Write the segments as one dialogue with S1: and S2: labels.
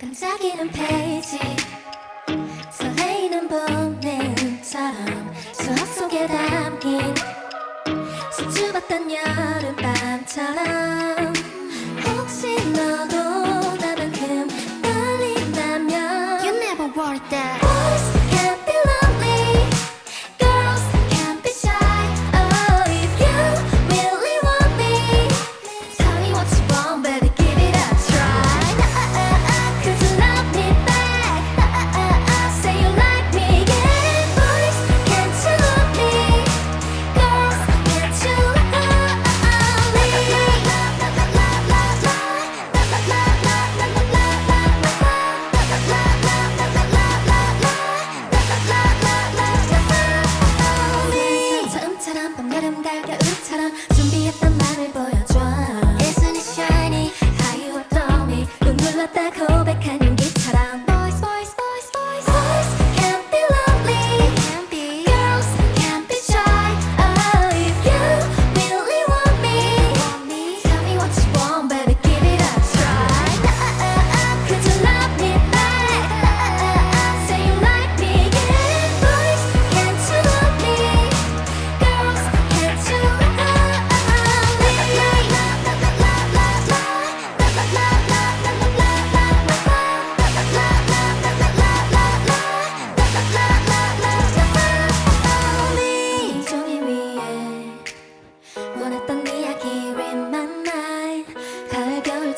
S1: 깜짝이는 페이지. 설레이는 봄내음처럼 수학 속에 담긴 수줍었던 여름밤처럼 혹시 너도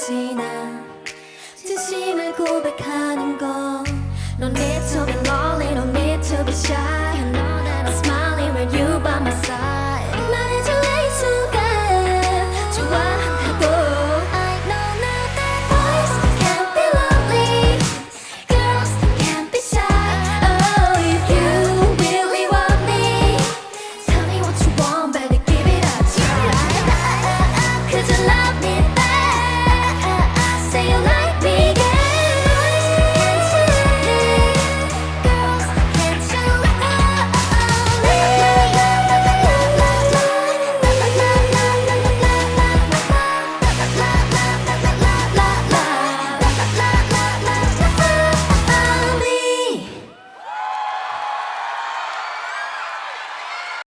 S1: 지나 진심을 고백하